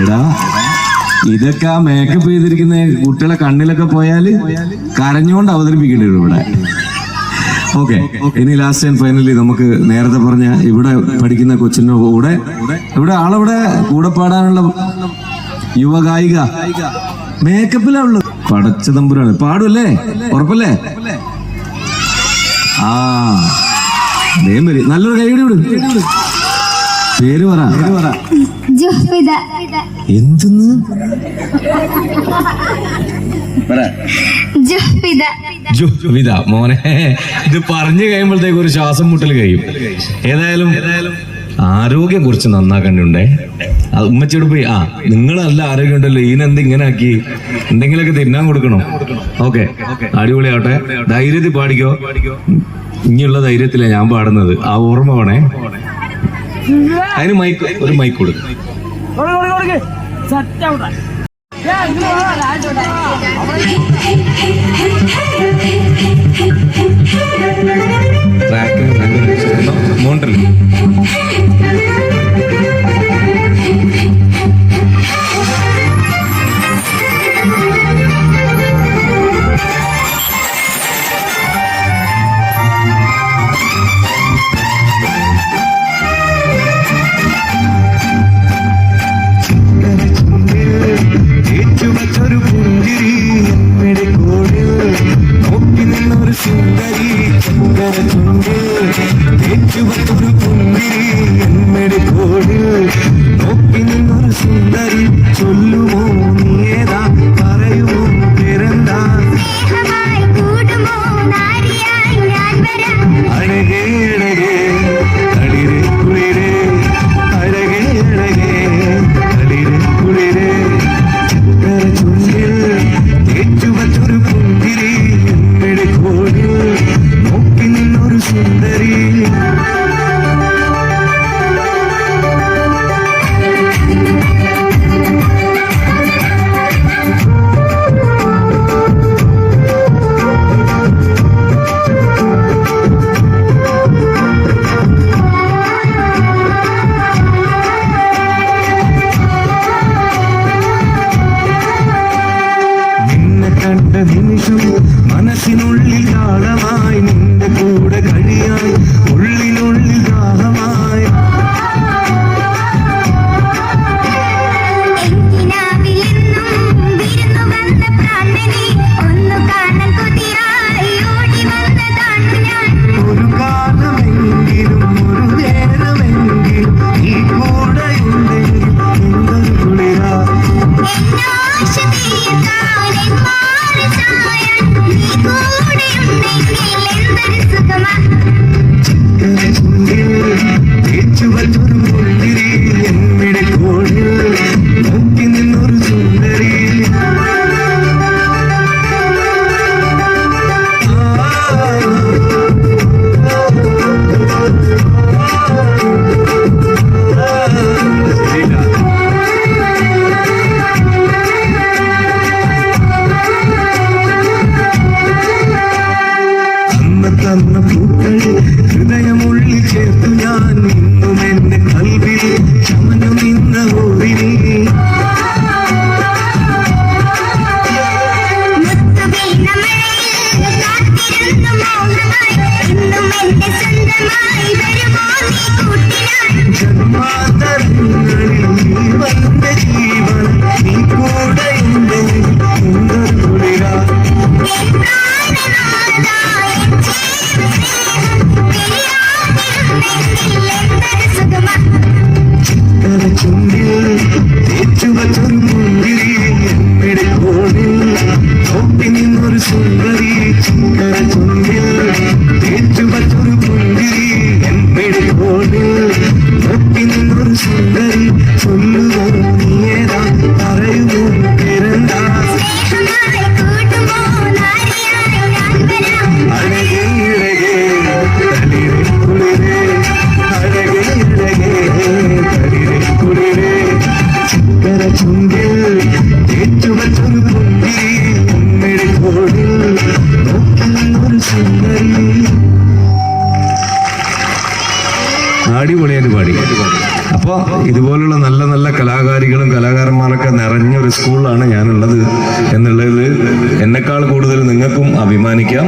എടാ ഇതൊക്കെ ആ മേക്കപ്പ് ചെയ്തിരിക്കുന്ന കുട്ടികളെ കണ്ണിലൊക്കെ പോയാൽ കരഞ്ഞുകൊണ്ട് അവതരിപ്പിക്കേണ്ടി വരും ഇവിടെ. ഓക്കെ ഇനി ലാസ്റ്റ് ആൻഡ് ഫൈനലി നമുക്ക് നേരത്തെ പറഞ്ഞ ഇവിടെ പഠിക്കുന്ന കൊച്ചിന്റെ കൂടെ ഇവിടെ ആളവിടെ കൂടെ പാടാനുള്ള യുവഗായിക. മേക്കപ്പിലാ ഉള്ളത്. പടച്ച തമ്പുരാണ് പാടുമല്ലേ ഉറപ്പല്ലേ? ആ നല്ലൊരു കൈ വിട് പേര് പറ. എന്തെന്ന്? മോനെ. ഇത് പറഞ്ഞു കഴിയുമ്പോഴത്തേക്ക് ഒരു ശ്വാസം മുട്ടൽ കഴിയും. ഏതായാലും ആരോഗ്യം കുറിച്ച് നന്നാക്കണ്ടുണ്ടേ അത് ഉമ്മച്ചിയോട് പോയി. ആ നിങ്ങൾ നല്ല ആരോഗ്യം ഉണ്ടല്ലോ. ഇതിനെന്ത് ഇങ്ങനെ ആക്കി? എന്തെങ്കിലുമൊക്കെ തിന്നാൻ കൊടുക്കണോ? ഓക്കെ. അടിപൊളിയാവട്ടെ. ധൈര്യത്തിൽ പാടിക്കോ. ഇനിയുള്ള ധൈര്യത്തിലാണ് ഞാൻ പാടുന്നത്. ആ ഓർമ്മ വേണേ. അതിന് മൈക്ക് ഒരു മൈക്ക് കൊടുക്കും. ട്രാക്ക് മോണ്ടൽ ഏറ്റുവച്ചൊരു പുഞ്ചിരി Gracias. കാത്തിരുന്നു അടിപൊളിയായിട്ട് പാടി അപ്പോൾ ഇതുപോലുള്ള നല്ല നല്ല കലാകാരികളും കലാകാരന്മാരൊക്കെ നിറഞ്ഞ ഒരു സ്കൂളിലാണ് ഞാനുള്ളത് എന്നുള്ളതിൽ എന്നെക്കാൾ കൂടുതൽ നിങ്ങൾക്കും അഭിമാനിക്കാം.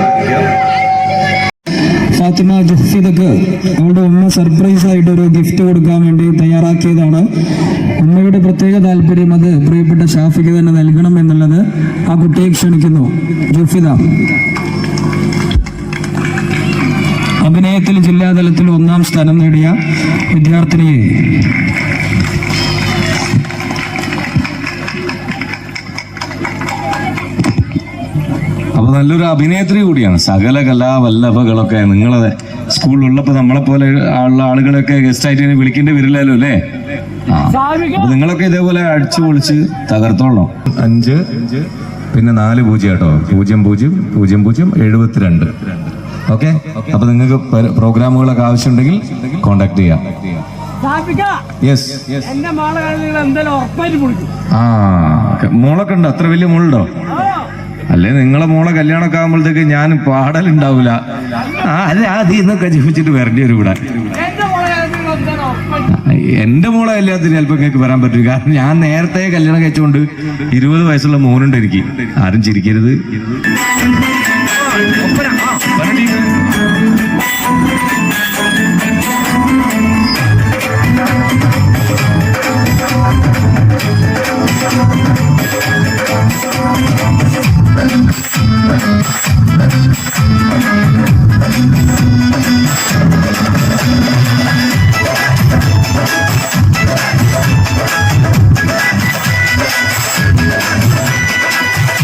ഫാത്തിമ ജഫീദക്ക് അവളുടെ ഉമ്മ സർപ്രൈസ് ആയിട്ട് ഒരു ഗിഫ്റ്റ് കൊടുക്കാൻ വേണ്ടി തയ്യാറാക്കിയതാണ്. ഉമ്മയുടെ പ്രത്യേക താല്പര്യം അത് പ്രിയപ്പെട്ട ഷാഫിക്ക് തന്നെ നൽകണം എന്നുള്ളത് ആ കുട്ടിയെ ക്ഷണിക്കുന്നു. ജുഫിദ അഭിനയത്തിൽ ജില്ലാതലത്തിൽ ഒന്നാം സ്ഥാനം നേടിയ വിദ്യാർത്ഥിനിയെ അപ്പൊ നല്ലൊരു അഭിനേത്രി കൂടിയാണ്. സകല കലാവല്ലഭകളൊക്കെ നിങ്ങളെ സ്കൂളിലുള്ളപ്പോ നമ്മളെ പോലെ ഉള്ള ആളുകളൊക്കെ ഗസ്റ്റ് ആയിട്ട് ഇനി വിളിക്കേണ്ടി വരില്ലല്ലോ അല്ലേ? ആ. അപ്പൊ നിങ്ങളൊക്കെ ഇതേപോലെ അടിച്ചു പൊളിച്ച് തകർത്തോളണം. അഞ്ച് പിന്നെ നാല് പൂജ്യം കേട്ടോ. പൂജ്യം പൂജ്യം പൂജ്യം പൂജ്യം എഴുപത്തിരണ്ട്. ഓക്കെ? അപ്പൊ നിങ്ങൾക്ക് പ്രോഗ്രാമുകളൊക്കെ ആവശ്യമുണ്ടെങ്കിൽ കോണ്ടാക്ട് ചെയ്യാം. യെസ് ആ മോളൊക്കെ ഉണ്ടോ? അത്ര വലിയ മോളുണ്ടോ? അല്ലേ നിങ്ങളെ മോളെ കല്യാണമൊക്കെ ആകുമ്പോഴത്തേക്ക് ഞാൻ പാടലുണ്ടാവൂല. ആ അല്ല അത് ഇന്നൊക്കെ ജീവിച്ചിട്ട് വരേണ്ടി വരും ഇവിടെ എന്റെ മോളെ എന്റെ കല്യാണത്തിന് ചിലപ്പോൾ നിങ്ങൾക്ക് വരാൻ പറ്റും. കാരണം ഞാൻ നേരത്തെ കല്യാണം കഴിച്ചുകൊണ്ട് ഇരുപത് വയസ്സുള്ള മോനുണ്ട് എനിക്ക്. ആരും ചിരിക്കരുത്.